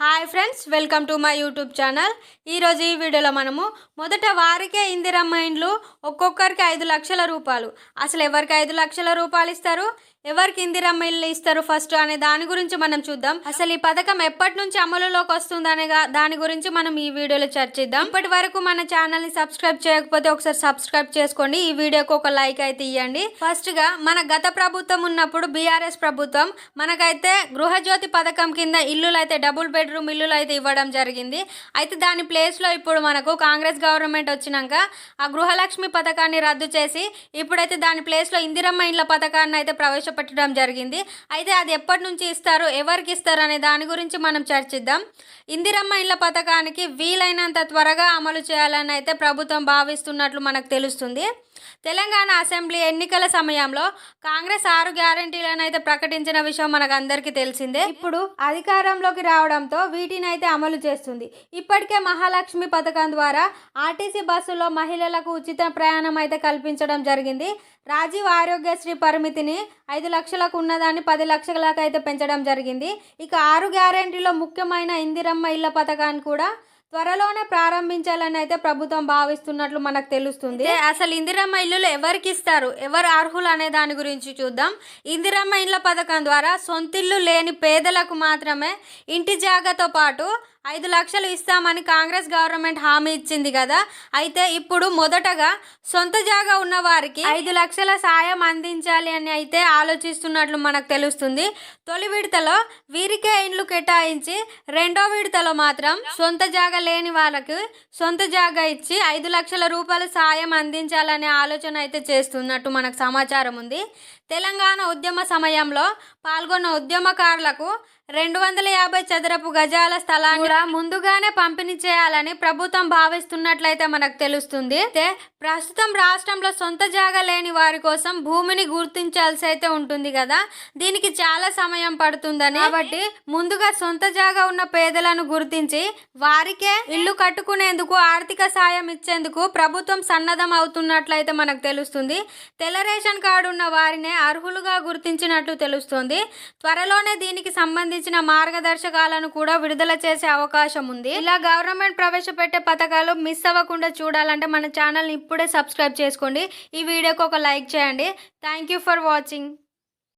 Hi friends welcome to my YouTube channel ఈరోజు ఈ వీడియోలో మనము మొదట వారికే ఇందిరమ్మ ఇండ్లు ఒక్కొక్కరికి ఐదు లక్షల రూపాయలు. అసలు ఎవరికి ఐదు లక్షల రూపాయలు ఇస్తారు? ఎవరికి ఇందిరమ్మ ఇల్లు ఇస్తారు ఫస్ట్ అనే దాని గురించి మనం చూద్దాం. అసలు ఈ పథకం ఎప్పటి నుంచి అమలులోకి వస్తుందనేగా దాని గురించి మనం ఈ వీడియోలో చర్చిద్దాం. ఇప్పటి వరకు మన ఛానల్ని సబ్స్క్రైబ్ చేయకపోతే ఒకసారి సబ్స్క్రైబ్ చేసుకోండి. ఈ వీడియోకి ఒక లైక్ అయితే ఇవ్వండి ఫస్ట్గా మన గత ప్రభుత్వం ఉన్నప్పుడు బీఆర్ఎస్ ప్రభుత్వం మనకైతే గృహజ్యోతి పథకం కింద ఇల్లులు అయితే డబుల్ బెడ్రూమ్ ఇల్లులు అయితే ఇవ్వడం జరిగింది. అయితే దాని ప్లేస్లో ఇప్పుడు మనకు కాంగ్రెస్ గవర్నమెంట్ వచ్చినాక ఆ గృహలక్ష్మి పథకాన్ని రద్దు చేసి ఇప్పుడైతే దాని ప్లేస్లో ఇందిరమ్మ ఇండ్ల పథకాన్ని అయితే ప్రవేశపెట్టడం జరిగింది. అయితే అది ఎప్పటి నుంచి ఇస్తారు? ఎవరికి ఇస్తారు? అనే దాని గురించి మనం చర్చిద్దాం. ఇందిరమ్మ ఇళ్ళ పథకానికి వీలైనంత త్వరగా అమలు చేయాలని అయితే ప్రభుత్వం భావిస్తున్నట్లు మనకు తెలుస్తుంది. తెలంగాణ అసెంబ్లీ ఎన్నికల సమయంలో కాంగ్రెస్ ఆరు గ్యారంటీలను అయితే ప్రకటించిన విషయం మనకు అందరికీ తెలిసిందే. ఇప్పుడు అధికారంలోకి రావడంతో వీటిని అయితే అమలు చేస్తుంది. ఇప్పటికే మహాలక్ష్మి పథకం ద్వారా ఆర్టీసీ బస్సులో మహిళలకు ఉచిత ప్రయాణం అయితే కల్పించడం జరిగింది. రాజీవ్ ఆరోగ్యశ్రీ పరిమితిని ఐదు లక్షలకు ఉన్నదాన్ని పది లక్షలకు అయితే పెంచడం జరిగింది. ఇక ఆరు గ్యారంటీలో ముఖ్యమైన ఇందిరమ్మ ఇళ్ళ పథకాన్ని కూడా త్వరలోనే ప్రారంభించాలని అయితే ప్రభుత్వం భావిస్తున్నట్లు మనకు తెలుస్తుంది. అసలు ఇందిరమ్మ ఇల్లులు ఎవరికి ఇస్తారు? ఎవరు అర్హులు అనే దాని గురించి చూద్దాం. ఇందిరమ్మ ఇళ్ళ పథకం ద్వారా సొంతిల్లు లేని పేదలకు మాత్రమే ఇంటి జాగతో పాటు ఐదు లక్షలు ఇస్తామని కాంగ్రెస్ గవర్నమెంట్ హామీ ఇచ్చింది కదా. అయితే ఇప్పుడు మొదటగా సొంత జాగా ఉన్న వారికి ఐదు లక్షల సాయం అందించాలి అని అయితే ఆలోచిస్తున్నట్లు మనకు తెలుస్తుంది. తొలి విడతలో వీరికే ఇండ్లు కేటాయించి రెండో విడతలో మాత్రం సొంత జాగా లేని వాళ్ళకి సొంత జాగా ఇచ్చి ఐదు లక్షల రూపాయల సాయం అందించాలనే ఆలోచన అయితే చేస్తున్నట్టు మనకు సమాచారం ఉంది. తెలంగాణ ఉద్యమ సమయంలో పాల్గొన్న ఉద్యమకారులకు రెండు వందల యాభై చదరపు గజాల స్థలాన్ని కూడా ముందుగానే పంపిణీ చేయాలని ప్రభుత్వం భావిస్తున్నట్లయితే మనకు తెలుస్తుంది. అయితే ప్రస్తుతం రాష్ట్రంలో సొంత జాగా లేని వారి కోసం భూమిని గుర్తించాల్సి అయితే ఉంటుంది కదా. దీనికి చాలా సమయం పడుతుందని. కాబట్టి ముందుగా సొంత జాగా ఉన్న పేదలను గుర్తించి వారికే ఇల్లు కట్టుకునేందుకు ఆర్థిక సాయం ఇచ్చేందుకు ప్రభుత్వం సన్నద్ధం అవుతున్నట్లయితే మనకు తెలుస్తుంది. తెల్ల రేషన్ కార్డు ఉన్న వారినే అర్హులుగా గుర్తించినట్లు తెలుస్తుంది. త్వరలోనే దీనికి సంబంధించిన మార్గదర్శకాలను కూడా విడుదల చేసే అవకాశం ఉంది. ఇలా గవర్నమెంట్ ప్రవేశపెట్టే పథకాలు మిస్ అవ్వకుండా చూడాలంటే మన ఛానల్ని ఇప్పుడే సబ్స్క్రైబ్ చేసుకోండి. ఈ వీడియోకి ఒక లైక్ చేయండి. Thank you for watching